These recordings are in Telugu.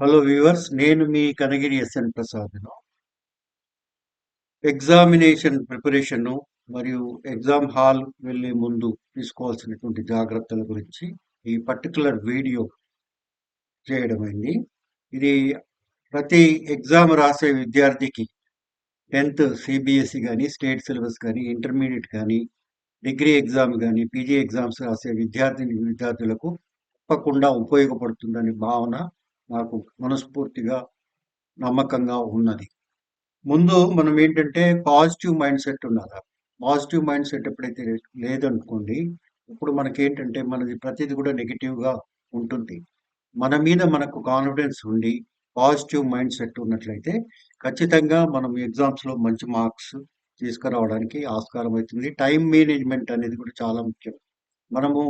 హలో వ్యూవర్స్ నేను మీ కనగిరి ఎస్ఎన్ ప్రసాద్ను. ఎగ్జామినేషన్ ప్రిపరేషన్ను మరియు ఎగ్జామ్ హాల్ వెళ్ళే ముందు తీసుకోవాల్సినటువంటి జాగ్రత్తల గురించి ఈ పర్టికులర్ వీడియో చేయడమైంది ఇది ప్రతి ఎగ్జామ్ రాసే విద్యార్థికి టెన్త్ సిబిఎస్ఈ కానీ స్టేట్ సిలబస్ కానీ ఇంటర్మీడియట్ కానీ డిగ్రీ ఎగ్జామ్ కానీ పీజీ ఎగ్జామ్స్ రాసే విద్యార్థిని విద్యార్థులకు తప్పకుండా ఉపయోగపడుతుందనే భావన నాకు మనస్ఫూర్తిగా నమ్మకంగా ఉన్నది. ముందు మనం ఏంటంటే పాజిటివ్ మైండ్ సెట్ ఉండాలి. పాజిటివ్ మైండ్ సెట్ ఎప్పుడైతే లేదనుకోండి ఇప్పుడు మనకేంటంటే మనది ప్రతిది కూడా నెగిటివ్గా ఉంటుంది. మన మీద మనకు కాన్ఫిడెన్స్ ఉండి పాజిటివ్ మైండ్ సెట్ ఉన్నట్లయితే ఖచ్చితంగా మనం ఎగ్జామ్స్లో మంచి మార్క్స్ తీసుకురావడానికి ఆస్కారం అవుతుంది. టైం మేనేజ్మెంట్ అనేది కూడా చాలా ముఖ్యం. మనము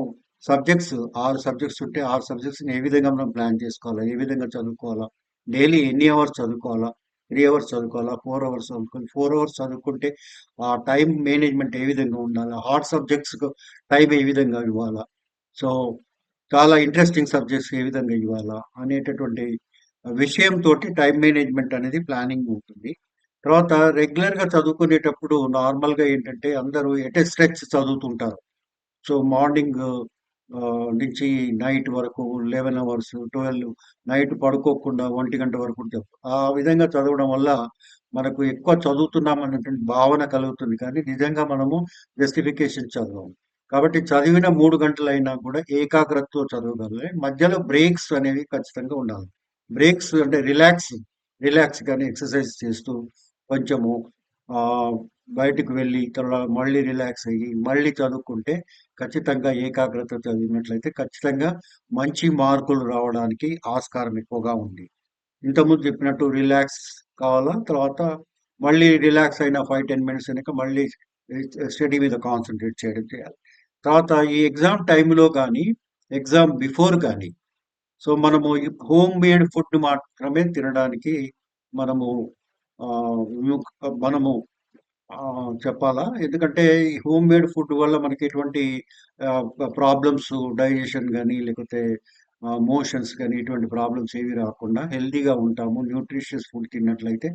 సబ్జెక్ట్స్ ఆరు సబ్జెక్ట్స్ ఉంటే ఆరు సబ్జెక్ట్స్ని ఏ విధంగా మనం ప్లాన్ చేసుకోవాలా? ఏ విధంగా చదువుకోవాలా? డైలీ ఎన్ని అవర్స్ చదువుకోవాలా? త్రీ అవర్స్ చదువుకోవాలా? ఫోర్ అవర్స్ చదువుకోవాలి? ఫోర్ అవర్స్ చదువుకుంటే ఆ టైం మేనేజ్మెంట్ ఏ విధంగా ఉండాలా? హార్డ్ సబ్జెక్ట్స్కు టైం ఏ విధంగా ఇవ్వాలా? సో చాలా ఇంట్రెస్టింగ్ సబ్జెక్ట్స్ ఏ విధంగా ఇవ్వాలా? అనేటటువంటి విషయంతో టైం మేనేజ్మెంట్ అనేది ప్లానింగ్ ఉంటుంది. తర్వాత రెగ్యులర్గా చదువుకునేటప్పుడు నార్మల్గా ఏంటంటే అందరూ ఎట్ స్ట్రెచ్ చదువుతుంటారు. సో మార్నింగ్ నుంచి నైట్ వరకు లెవెన్ అవర్స్ ట్వెల్వ్ నైట్ పడుకోకుండా ఒంటి గంట వరకు ఆ విధంగా చదవడం వల్ల మనకు ఎక్కువ చదువుతున్నాం అనేటువంటి భావన కలుగుతుంది. కానీ నిజంగా మనము జస్టిఫికేషన్ చదవం. కాబట్టి చదివిన మూడు గంటలైనా కూడా ఏకాగ్రతతో చదవగలగాలి. మధ్యలో బ్రేక్స్ అనేవి ఖచ్చితంగా ఉండాలి. బ్రేక్స్ అంటే రిలాక్స్ రిలాక్స్ కానీ ఎక్సర్సైజ్ చేస్తూ కొంచెము బయటకు వెళ్ళి తర్వాత మళ్ళీ రిలాక్స్ అయ్యి మళ్ళీ చదువుకుంటే ఖచ్చితంగా ఏకాగ్రత చదివినట్లయితే ఖచ్చితంగా మంచి మార్కులు రావడానికి ఆస్కారం ఎక్కువగా ఉంది. ఇంతకుముందు చెప్పినట్టు రిలాక్స్ కావాలా? తర్వాత మళ్ళీ రిలాక్స్ అయిన ఫైవ్ టెన్ మినిట్స్ అయినాక మళ్ళీ స్టడీ మీద కాన్సన్ట్రేట్ చేయడం చేయాలి. తర్వాత ఈ ఎగ్జామ్ టైంలో కానీ ఎగ్జామ్ బిఫోర్ కానీ సో మనము హోమ్ మేడ్ ఫుడ్ మాత్రమే తినడానికి మనము మనము చెప్పాలా? ఎందుకంటే ఈ హోమ్ మేడ్ ఫుడ్ వల్ల మనకి ఎటువంటి ప్రాబ్లమ్స్ డైజెషన్ కానీ లేకపోతే మోషన్స్ కానీ ఇటువంటి ప్రాబ్లమ్స్ ఏవి రాకుండా హెల్దీగా ఉంటాము. న్యూట్రిషియస్ ఫుడ్ తిన్నట్లయితే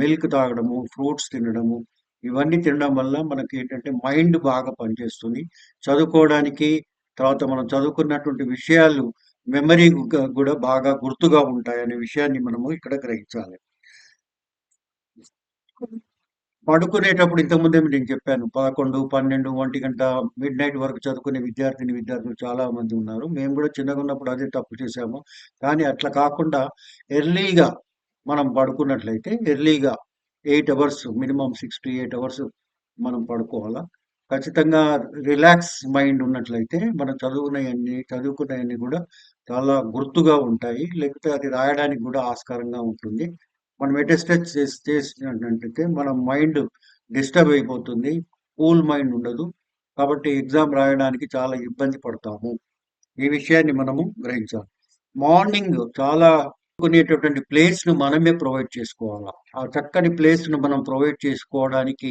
మిల్క్ తాగడము ఫ్రూట్స్ తినడము ఇవన్నీ తినడం వల్ల మనకి ఏంటంటే మైండ్ బాగా పనిచేస్తుంది. చదువుకోవడానికి తర్వాత మనం చదువుకున్నటువంటి విషయాలు మెమరీ కూడా బాగా గుర్తుగా ఉంటాయి అనే విషయాన్ని మనము ఇక్కడ గ్రహించాలి. పడుకునేటప్పుడు ఇంతకుముందే నేను చెప్పాను పదకొండు పన్నెండు ఒంటి గంట మిడ్ నైట్ వరకు చదువుకునే విద్యార్థిని విద్యార్థులు చాలా మంది ఉన్నారు. మేము కూడా చిన్నగా ఉన్నప్పుడు అదే తప్పు చేసాము కానీ అట్లా కాకుండా ఎర్లీగా మనం పడుకున్నట్లయితే ఎర్లీగా eight hours minimum six to eight hours మనం పడుకోవాలా. ఖచ్చితంగా రిలాక్స్ మైండ్ ఉన్నట్లయితే మనం చదువుకునేవన్నీ చదువుకునేవన్నీ కూడా చాలా గుర్తుగా ఉంటాయి. లేకపోతే అది రాయడానికి కూడా ఆస్కారంగా ఉంటుంది. మనం ఎటెస్టెచ్ చేసి చేసినట్లయితే మన మైండ్ డిస్టర్బ్ అయిపోతుంది. కూల్ మైండ్ ఉండదు. కాబట్టి ఎగ్జామ్ రాయడానికి చాలా ఇబ్బంది పడతాము. ఈ విషయాన్ని మనము గ్రహించాలి. మార్నింగ్ చాలా కొనేటటువంటి ప్లేస్ను మనమే ప్రొవైడ్ చేసుకోవాలి? ఆ చక్కని ప్లేస్ను మనం ప్రొవైడ్ చేసుకోవడానికి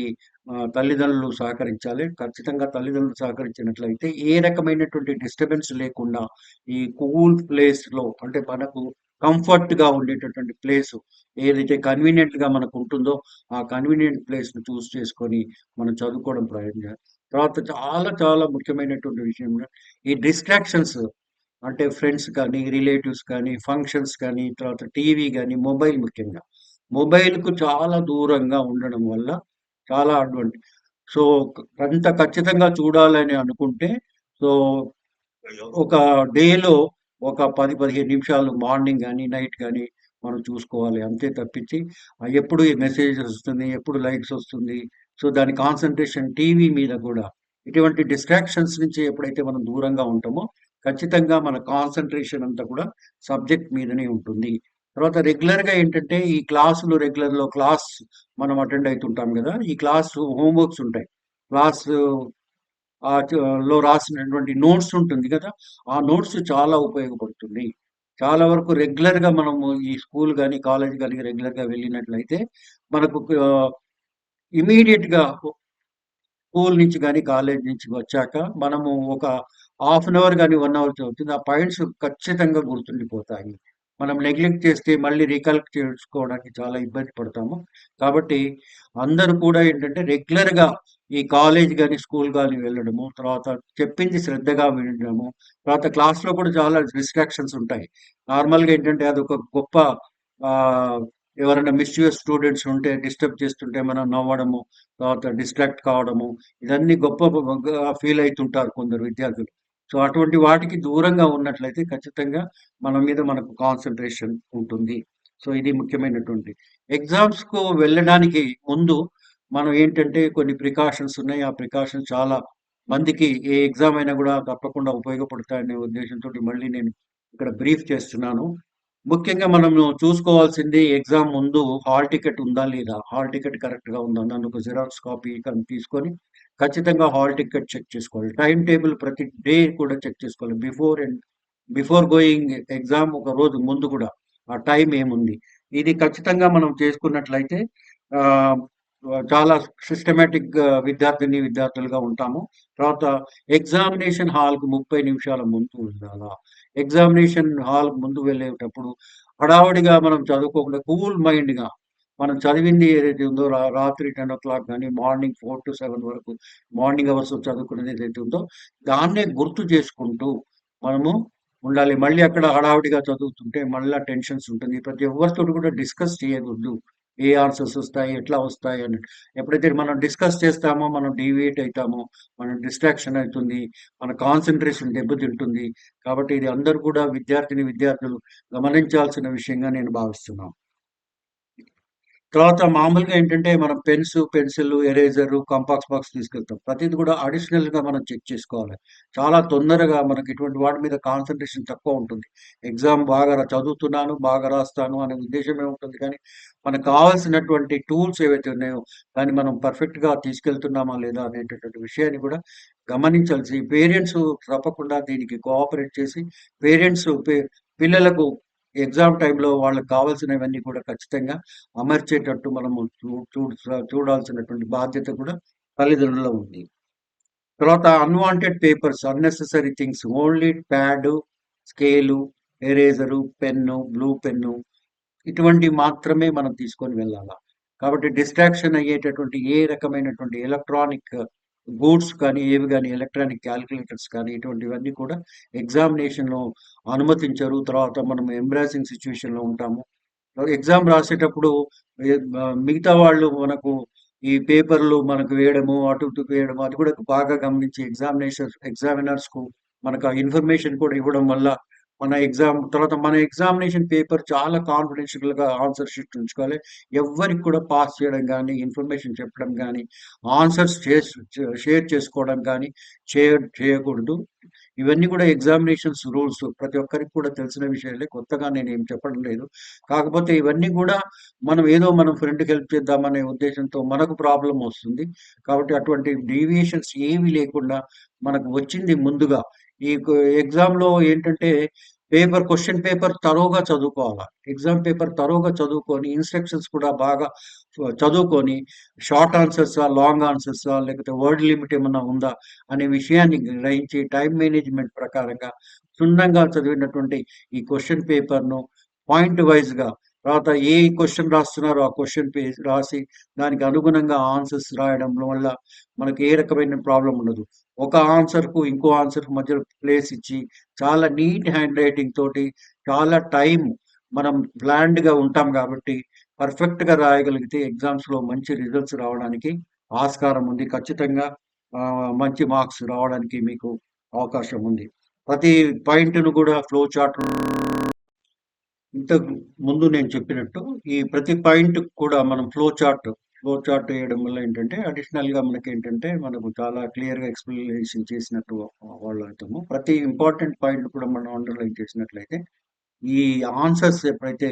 తల్లిదండ్రులు సహకరించాలి. ఖచ్చితంగా తల్లిదండ్రులు సహకరించినట్లయితే ఏ రకమైనటువంటి డిస్టర్బెన్స్ లేకుండా ఈ కూల్ ప్లేస్లో అంటే మనకు కంఫర్ట్గా ఉండేటటువంటి ప్లేస్ ఏదైతే కన్వీనియంట్గా మనకు ఉంటుందో ఆ కన్వీనియంట్ ప్లేస్ను చూస్ చేసుకొని మనం చదువుకోవడం ప్రయత్నం తర్వాత చాలా చాలా ముఖ్యమైనటువంటి విషయం ఈ డిస్ట్రాక్షన్స్ అంటే ఫ్రెండ్స్ కానీ రిలేటివ్స్ కానీ ఫంక్షన్స్ కానీ తర్వాత టీవీ కానీ మొబైల్ ముఖ్యంగా. మొబైల్కు చాలా దూరంగా ఉండడం వల్ల చాలా అడ్వాంటేజ్ సో అంత ఖచ్చితంగా చూడాలని అనుకుంటే సో ఒక డేలో ఒక పది పదిహేను నిమిషాలు మార్నింగ్ కానీ నైట్ కానీ మనం చూసుకోవాలి. అంతే తప్పించి ఎప్పుడు మెసేజ్ వస్తుంది ఎప్పుడు లైక్స్ వస్తుంది. సో దాని కాన్సన్ట్రేషన్ టీవీ మీద కూడా. ఇటువంటి డిస్ట్రాక్షన్స్ నుంచి ఎప్పుడైతే మనం దూరంగా ఉంటామో ఖచ్చితంగా మన కాన్సన్ట్రేషన్ అంతా కూడా సబ్జెక్ట్ మీదనే ఉంటుంది. తర్వాత రెగ్యులర్గా ఏంటంటే ఈ క్లాసులు రెగ్యులర్లో క్లాస్ మనం అటెండ్ అవుతుంటాం కదా ఈ క్లాస్ హోంవర్క్స్ ఉంటాయి. క్లాస్ లో రాసినటువంటి నోట్స్ ఉంటుంది కదా ఆ నోట్స్ చాలా ఉపయోగపడుతుంది. చాలా వరకు రెగ్యులర్గా మనము ఈ స్కూల్ కానీ కాలేజ్ కానీ రెగ్యులర్గా వెళ్ళినట్లయితే మనకు ఇమీడియట్గా స్కూల్ నుంచి కానీ కాలేజ్ నుంచి వచ్చాక మనము ఒక హాఫ్ అన్ అవర్ కానీ వన్ అవర్ చదువుతుంది ఆ పాయింట్స్ ఖచ్చితంగా గుర్తుండిపోతాయి. మనం నెగ్లెక్ట్ చేస్తే మళ్ళీ రీకలెక్ట్ చేసుకోవడానికి చాలా ఇబ్బంది పడతాము. కాబట్టి అందరూ కూడా ఏంటంటే రెగ్యులర్గా ఈ కాలేజ్ కానీ స్కూల్ కానీ వెళ్ళడము తర్వాత చెప్పింది శ్రద్ధగా వినడము తర్వాత క్లాస్లో కూడా చాలా డిస్ట్రాక్షన్స్ ఉంటాయి. నార్మల్గా ఏంటంటే అది ఒక గొప్ప ఆ, ఎవరైనా మిస్యూస్ స్టూడెంట్స్ ఉంటే డిస్టర్బ్ చేస్తుంటే మనం నవ్వడము తర్వాత డిస్ట్రాక్ట్ కావడము ఇదన్నీ గొప్ప ఫీల్ అవుతుంటారు కొందరు విద్యార్థులు. సో అటువంటి వాటికి దూరంగా ఉన్నట్లయితే ఖచ్చితంగా మన మీద మనకు కాన్సన్ట్రేషన్ ఉంటుంది. సో ఇది ముఖ్యమైనటువంటి. ఎగ్జామ్స్కు వెళ్ళడానికి ముందు మనం ఏంటంటే కొన్ని ప్రికాషన్స్ ఉన్నాయి. ఆ ప్రికాషన్స్ చాలా మందికి ఏ ఎగ్జామ్ అయినా కూడా తప్పకుండా ఉపయోగపడతాయనే ఉద్దేశంతో మళ్ళీ నేను ఇక్కడ బ్రీఫ్ చేస్తున్నాను. ముఖ్యంగా మనం చూసుకోవాల్సింది ఎగ్జామ్ ముందు హాల్ టికెట్ ఉందా లేదా? హాల్ టికెట్ కరెక్ట్గా ఉందా? నన్ను ఒక జిరాక్స్ కాపీ తీసుకొని ఖచ్చితంగా హాల్ టికెట్ చెక్ చేసుకోవాలి. టైం టేబుల్ ప్రతి డే కూడా చెక్ చేసుకోవాలి. Before and before going exam ఒక రోజు ముందు కూడా ఆ టైం ఏముంది? ఇది ఖచ్చితంగా మనం చేసుకున్నట్లయితే ఆ, చాలా సిస్టమేటిక్ విద్యార్థిని విద్యార్థులుగా ఉంటాము. తర్వాత ఎగ్జామినేషన్ హాల్కు ముప్పై నిమిషాల ముందు వెళ్ళాలా ఎగ్జామినేషన్ హాల్ ముందు వెళ్ళేటప్పుడు హడావడిగా మనం చదువుకోకుండా కూల్ మైండ్గా మనం చదివింది ఏదైతే ఉందో రా- రాత్రి టెన్ ఓ క్లాక్ కానీ మార్నింగ్ ఫోర్ టు సెవెన్ వరకు మార్నింగ్ అవర్స్ చదువుకునేది ఏదైతే ఉందో దాన్నే గుర్తు చేసుకుంటూ మనము ఉండాలి. మళ్ళీ అక్కడ హడావుడిగా చదువుతుంటే మళ్ళీ టెన్షన్స్ ఉంటుంది. ప్రతి ఒక్కరితో కూడా డిస్కస్ చేయకూడదు. ఏ ఆన్సర్స్ వస్తాయి ఎట్లా వస్తాయి అని. ఎప్పుడైతే మనం డిస్కస్ చేస్తామో మనం డీవియేట్ అవుతామో మన డిస్ట్రాక్షన్ అవుతుంది మన కాన్సన్ట్రేషన్ దెబ్బతింటుంది. కాబట్టి ఇది అందరూ కూడా విద్యార్థిని విద్యార్థులు గమనించాల్సిన విషయంగా నేను భావిస్తున్నాను తర్వాత మామూలుగా ఏంటంటే మనం pens pencil eraser compass box తీసుకెళ్తాం. ప్రతిది కూడా అడిషనల్గా మనం చెక్ చేసుకోవాలి. చాలా తొందరగా మనకి ఇటువంటి వాటి మీద కాన్సన్ట్రేషన్ తక్కువ ఉంటుంది. ఎగ్జామ్ బాగా రా- చదువుతున్నాను బాగా రాస్తాను అనే ఉద్దేశమే ఉంటుంది. కానీ మనకు కావాల్సినటువంటి టూల్స్ ఏవైతే ఉన్నాయో దాన్ని మనం పర్ఫెక్ట్గా తీసుకెళ్తున్నామా లేదా అనేటటువంటి విషయాన్ని కూడా గమనించాల్సి పేరెంట్స్ తప్పకుండా దీనికి కోఆపరేట్ చేసి పేరెంట్స్ పిల్లలకు ఎగ్జామ్ టైంలో వాళ్ళకి కావాల్సినవన్నీ కూడా ఖచ్చితంగా అమర్చేటట్టు మనము చూ చూడాల్సినటువంటి బాధ్యత కూడా తల్లిదండ్రుల ఉంది. తర్వాత unwanted papers unnecessary things only pad scale eraser pen blue pen ఇటువంటి మాత్రమే మనం తీసుకొని వెళ్ళాలా. కాబట్టి డిస్ట్రాక్షన్ అయ్యేటటువంటి ఏ రకమైనటువంటి ఎలక్ట్రానిక్ గూడ్స్ కానీ ఏవి కానీ ఎలక్ట్రానిక్ క్యాలిక్యులేటర్స్ కానీ ఇటువంటివన్నీ కూడా ఎగ్జామినేషన్లో అనుమతించరు. తర్వాత మనం ఎంబ్రాసింగ్ సిచ్యువేషన్లో ఉంటాము. ఎగ్జామ్ రాసేటప్పుడు మిగతా వాళ్ళు మనకు ఈ పేపర్లు మనకు వేయడము అటు ఇటు వేయడము అది కూడా బాగా గమనించి ఎగ్జామినేషన్ ఎగ్జామినర్స్కు మనకు ఆ ఇన్ఫర్మేషన్ కూడా ఇవ్వడం వల్ల మన ఎగ్జామ్ తర్వాత మన ఎగ్జామినేషన్ పేపర్ చాలా కాన్ఫిడెన్షియల్గా ఆన్సర్ షీట్ ఉంచుకోవాలి. ఎవరికి కూడా పాస్ చేయడం కానీ ఇన్ఫర్మేషన్ చెప్పడం కానీ ఆన్సర్స్ షేర్ చేసుకోవడం కానీ చేయ చేయకూడదు. ఇవన్నీ కూడా ఎగ్జామినేషన్స్ రూల్స్ ప్రతి ఒక్కరికి కూడా తెలిసిన విషయాలే. కొత్తగా నేను ఏం చెప్పడం లేదు. కాకపోతే ఇవన్నీ కూడా మనం ఏదో మనం ఫ్రెండ్కి హెల్ప్ చేద్దామనే ఉద్దేశంతో మనకు ప్రాబ్లం వస్తుంది. కాబట్టి అటువంటి డీవియేషన్స్ ఏవి లేకుండా మనకు వచ్చింది ముందుగా ఈ ఎగ్జామ్లో ఏంటంటే పేపర్ క్వశ్చన్ పేపర్ తరోగా చదువుకోవాలి? ఎగ్జామ్ పేపర్ తరోగా చదువుకొని ఇన్స్ట్రక్షన్స్ కూడా బాగా చదువుకొని షార్ట్ ఆన్సర్సా లాంగ్ ఆన్సర్సా లేకపోతే వర్డ్ లిమిట్ ఏమన్నా ఉందా అనే విషయాన్ని గ్రహించి టైం మేనేజ్మెంట్ ప్రకారంగా క్షుణ్ణంగా చదివినటువంటి ఈ క్వశ్చన్ పేపర్ను పాయింట్ వైజ్గా తర్వాత ఏ క్వశ్చన్ రాస్తున్నారో ఆ క్వశ్చన్ పేజ్ రాసి దానికి అనుగుణంగా ఆన్సర్స్ రాయడం వల్ల మనకి ఏ రకమైన ప్రాబ్లం ఉండదు. ఒక ఆన్సర్కు ఇంకో ఆన్సర్కు మధ్య ప్లేస్ ఇచ్చి చాలా నీట్ హ్యాండ్ రైటింగ్ తోటి చాలా టైం మనం బ్లాండ్గా గా ఉంటాం కాబట్టి పర్ఫెక్ట్గా రాయగలిగితే ఎగ్జామ్స్లో మంచి రిజల్ట్స్ రావడానికి ఆస్కారం ఉంది. ఖచ్చితంగా మంచి మార్క్స్ రావడానికి మీకు అవకాశం ఉంది. ప్రతి పాయింట్ను కూడా ఫ్లో చార్ట్ ఇంతకు ముందు నేను చెప్పినట్టు ఈ ప్రతి పాయింట్ కూడా మనం ఫ్లో చార్ట్ ఫ్లో చార్ట్ వేయడం వల్ల ఏంటంటే అడిషనల్గా మనకి ఏంటంటే మనకు చాలా క్లియర్గా ఎక్స్ప్లెనేషన్ చేసినట్టు వాళ్ళు అవుతాము ప్రతి ఇంపార్టెంట్ పాయింట్ కూడా మనం అండర్లైన్ చేసినట్లయితే ఈ ఆన్సర్స్ ఎప్పుడైతే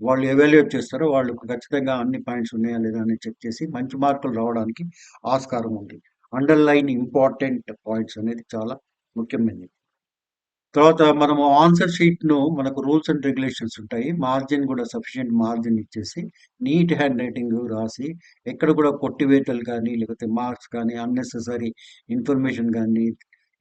వాళ్ళు ఎవాల్యుయేట్ చేస్తారో వాళ్ళకు ఖచ్చితంగా అన్ని పాయింట్స్ ఉన్నాయా లేదా అని చెక్ చేసి మంచి మార్కులు రావడానికి ఆస్కారం ఉంది అండర్లైన్ ఇంపార్టెంట్ పాయింట్స్ అనేది చాలా ముఖ్యమైనది. తర్వాత మనము ఆన్సర్ షీట్ను మనకు రూల్స్ అండ్ రెగ్యులేషన్స్ ఉంటాయి. మార్జిన్ కూడా సఫిషియెంట్ మార్జిన్ ఇచ్చేసి నీట్ హ్యాండ్ రైటింగ్ రాసి ఎక్కడ కూడా కొట్టివేతలు కానీ లేకపోతే మార్క్స్ కానీ అన్నెసెసరీ ఇన్ఫర్మేషన్ కానీ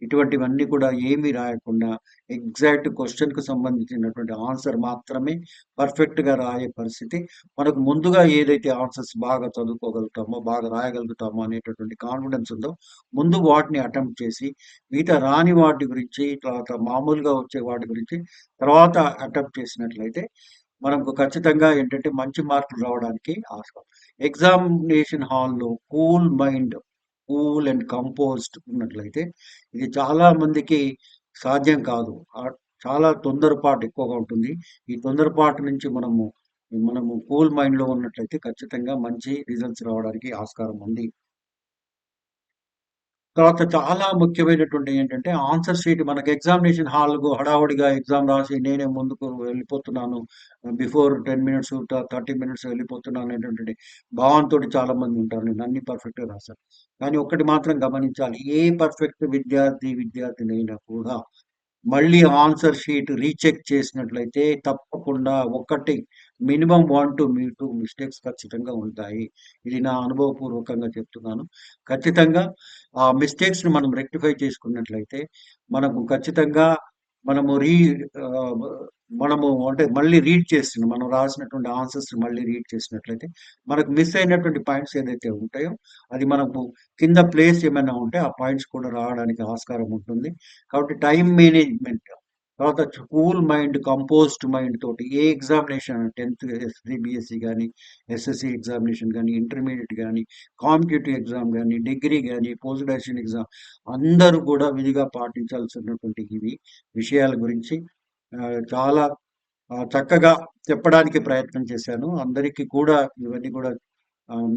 ఇటువంటివన్నీ కూడా ఏమీ రాయకుండా ఎగ్జాక్ట్ క్వశ్చన్‌కు సంబంధించినటువంటి ఆన్సర్ మాత్రమే పర్ఫెక్ట్‌గా రాయే పరిస్థితి మనకు ముందుగా ఏదైతే ఆన్సర్స్ బాగా చదువుకోగలుగుతామో, బాగా రాయగలుగుతామో అనేటటువంటి కాన్ఫిడెన్స్ ఉందో ముందు వాటిని అటెంప్ట్ చేసి మిగతా రాని వాటి గురించి తర్వాత మామూలుగా వచ్చే వాటి గురించి తర్వాత అటెంప్ట్ చేసినట్లయితే మనకు ఖచ్చితంగా ఏంటంటే మంచి మార్కులు రావడానికి ఆస్కారం. ఎగ్జామినేషన్ హాల్‌లో cool mind, cool and composed ఉన్నట్లయితే ఇది చాలా మందికి సాధ్యం కాదు. చాలా తొందరపాటు ఎక్కువగా ఉంటుంది. ఈ తొందరపాటు నుంచి మనము, మనము కూల్ మైండ్‌లో ఉన్నట్లయితే ఖచ్చితంగా మంచి రిజల్ట్స్ రావడానికి ఆస్కారం ఉంది. తర్వాత చాలా ముఖ్యమైనటువంటి ఏంటంటే ఆన్సర్ షీట్ మనకి ఎగ్జామినేషన్ హాల్‌కు హడావుడిగా ఎగ్జామ్ రాసి నేనే ముందుకు వెళ్ళిపోతున్నాను. బిఫోర్ 10 మినిట్స్, థర్టీ మినిట్స్ వెళ్ళిపోతున్నాను అనేటువంటి చాలా మంది ఉంటారు. నేను అన్ని పర్ఫెక్ట్‌గా రాశాను. కానీ ఒక్కటి మాత్రం గమనించాలి. ఏ పర్ఫెక్ట్ విద్యార్థి, విద్యార్థినైనా కూడా మళ్ళీ ఆన్సర్ షీట్ రీచెక్ చేసినట్లయితే తప్పకుండా ఒకటి మినిమమ్ 1-2 మిస్టేక్స్ ఖచ్చితంగా ఉంటాయి. ఇది నా అనుభవపూర్వకంగా చెప్తున్నాను. ఖచ్చితంగా ఆ మిస్టేక్స్‌ని మనం రెక్టిఫై చేసుకున్నట్లయితే మనకు ఖచ్చితంగా మనము రీ మనము అంటే మళ్ళీ రీడ్ చేసిన మనం రాసినటువంటి ఆన్సర్స్‌ని మళ్ళీ రీడ్ చేసినట్లయితే మనకు మిస్ అయినటువంటి పాయింట్స్ ఏదైతే ఉంటాయో అది మనకు కింద ప్లేస్ ఏమైనా ఉంటే ఆ పాయింట్స్ కూడా రావడానికి ఆస్కారం ఉంటుంది. కాబట్టి టైం మేనేజ్‌మెంట్ తర్వాత కూల్ మైండ్, కంపోజ్డ్ మైండ్ తోటి ఏ ఎగ్జామినేషన్ 10థ్ ఎస్‌సీబీఎస్‌ఈ కానీ ఎస్ఎస్‌సీ ఎగ్జామినేషన్ కానీ ఇంటర్మీడియట్ కానీ కాంపిటేటివ్ ఎగ్జామ్ కానీ డిగ్రీ కానీ పోస్ట్ గ్రాడ్యుయేషన్ ఎగ్జామ్ అందరూ కూడా విధిగా పాటించాల్సినటువంటి ఇవి విషయాల గురించి చాలా చక్కగా చెప్పడానికి ప్రయత్నం చేశాను. అందరికీ కూడా ఇవన్నీ కూడా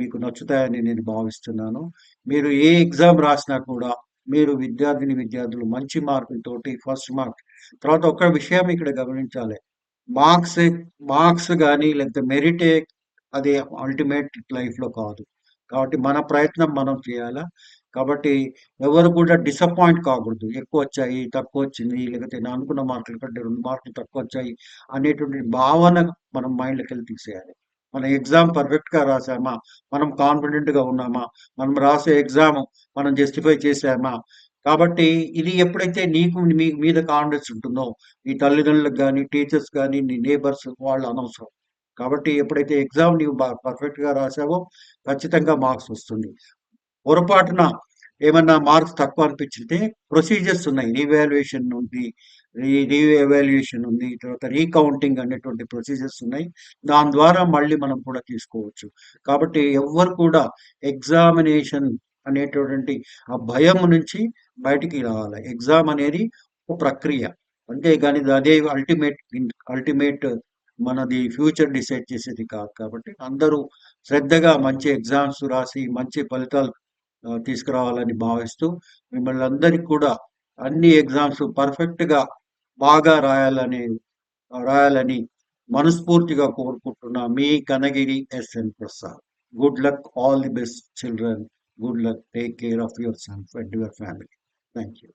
మీకు నచ్చుతాయని నేను భావిస్తున్నాను. మీరు ఏ ఎగ్జామ్ రాసినా కూడా మీరు విద్యార్థిని, విద్యార్థులు మంచి మార్కులతోటి ఫస్ట్ మార్క్ తర్వాత ఒక విషయం ఇక్కడ గమనించాలి. మార్క్స్ మార్క్స్ కానీ లేకపోతే మెరిటే అది అల్టిమేట్ లైఫ్‌లో కాదు. కాబట్టి మన ప్రయత్నం మనం చేయాలా. కాబట్టి ఎవరు కూడా డిసప్పాయింట్ కాకూడదు. ఎక్కువ వచ్చాయి తక్కువ వచ్చింది లేకపోతే నేను అనుకున్న మార్కుల కంటే రెండు మార్కులు తక్కువ వచ్చాయి అనేటువంటి భావన మనం మైండ్లోకి వెళ్ళి తీసేయాలి. మన ఎగ్జామ్ పర్ఫెక్ట్‌గా రాసామా? మనం కాన్ఫిడెంట్‌గా ఉన్నామా? మనం రాసే ఎగ్జామ్ మనం జస్టిఫై చేసామా? కాబట్టి ఇది ఎప్పుడైతే నీకు మీ మీద కాన్ఫిడెన్స్ ఉంటుందో నీ తల్లిదండ్రులకు కానీ టీచర్స్ కానీ నీ నేబర్స్ వాళ్ళు అనవసరం. కాబట్టి ఎప్పుడైతే ఎగ్జామ్ నీవు పర్ఫెక్ట్‌గా రాసావో ఖచ్చితంగా మార్క్స్ వస్తుంది. పొరపాటున ఏమన్నా మార్క్స్ తక్కువ అనిపించితే ప్రొసీజర్స్ ఉన్నాయి. రీవాల్యుయేషన్ ఉంది. రీ ఎవాల్యుయేషన్ ఉంది. తర్వాత రీకౌంటింగ్ అనేటువంటి ప్రొసీజర్స్ ఉన్నాయి. దాని ద్వారా మళ్ళీ మనం కూడా తీసుకోవచ్చు. కాబట్టి ఎవ్వరు కూడా ఎగ్జామినేషన్ అనేటటువంటి ఆ భయం నుంచి బయటికి రావాలి. ఎగ్జామ్ అనేది ఒక ప్రక్రియ. అంతేగాని అదే అల్టిమేట్ అల్టిమేట్ మనది ఫ్యూచర్ డిసైడ్ చేసేది కాదు. కాబట్టి అందరూ శ్రద్ధగా మంచి ఎగ్జామ్స్ రాసి మంచి ఫలితాలు తీసుకురావాలని భావిస్తూ మిమ్మల్ని అందరికీ కూడా అన్ని ఎగ్జామ్స్ పర్ఫెక్ట్‌గా బాగా రాయాలని రాయాలని మనస్ఫూర్తిగా కోరుకుంటున్న మీ Kanagiri SN Prasad. Good luck. All the best children. Good luck. Take care of yourself and your family. Thank you.